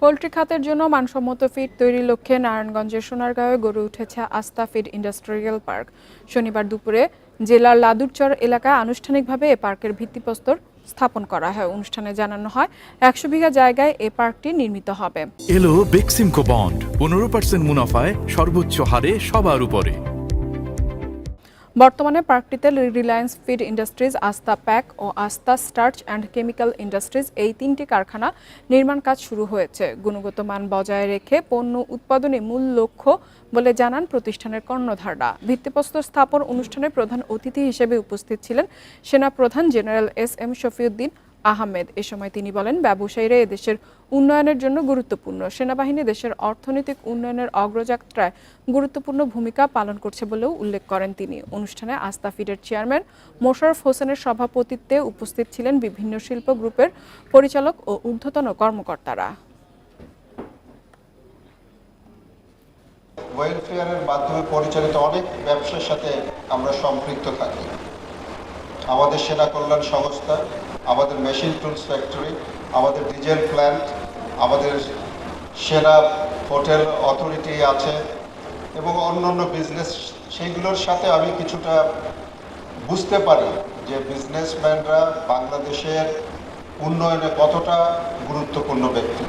Poultry খাতের জন্য মানসম্মত ফিড তৈরির লক্ষ্যে নারায়ণগঞ্জের সোনারগাঁয়ে গড়ে উঠেছে আস্থা ফিড ইন্ডাস্ট্রিয়াল পার্ক। শনিবার দুপুরে জেলার লাদুরচর এলাকায় আনুষ্ঠানিকভাবে এ পার্কের ভিত্তিপ্রস্তর স্থাপন করা হয়। অনুষ্ঠানে জানানো হয়, একশো বিঘা জায়গায় এ পার্কটি নির্মিত হবে। এলো বেক্সিমকো বন্ড। পনেরো পার্সেন্ট মুনাফায় সর্বোচ্চ হারে সবার উপরে। বর্তমানে পার্কটিতে Reliance feed industries, Astha pack O Astha starch and chemical industries এই তিনটি কারখানা নির্মাণ কাজ শুরু হয়েছে। গুণগত মান বজায় রেখে পণ্য উৎপাদনে মূল লক্ষ্য বলে জানান প্রতিষ্ঠানের কর্ণধাররা। ভিত্তিপ্রস্তর স্থাপন অনুষ্ঠানে প্রধান অতিথি হিসেবে উপস্থিত ছিলেন সেনা প্রধান general S M Shafiuddin Ahmed. এ সময় তিনি বলেন, ব্যবসায়ীরা এদেশের উন্নয়নের জন্য গুরুত্বপূর্ণ। সেনাবাহিনী দেশের অর্থনৈতিক উন্নয়নের অগ্রযাত্রায় গুরুত্বপূর্ণ ভূমিকা পালন করছে বলেও উল্লেখ করেন তিনি। অনুষ্ঠানে আস্থা ফিডের চেয়ারম্যান মোশারফ হোসেনের সভাপতিত্বে উপস্থিত ছিলেন বিভিন্ন শিল্প গ্রুপের পরিচালক ও ঊর্ধ্বতন কর্মকর্তারা। ওয়েলফেয়ারের মাধ্যমে পরিচালিত অনেক ব্যবসার সাথে আমরা সম্পৃক্ত থাকি। আমাদের সেনা কল্যাণ সংস্থা, আমাদের মেশিন টুলস ফ্যাক্টরি আমাদের ডিজেল প্ল্যান্ট আমাদের সেনা হোটেল অথরিটি আছে এবং অন্যান্য বিজনেস সেইগুলোর সাথে আমি কিছুটা বুঝতে পারি যে বিজনেসম্যানরা বাংলাদেশের উন্নয়নে কতটা গুরুত্বপূর্ণ ব্যক্তি।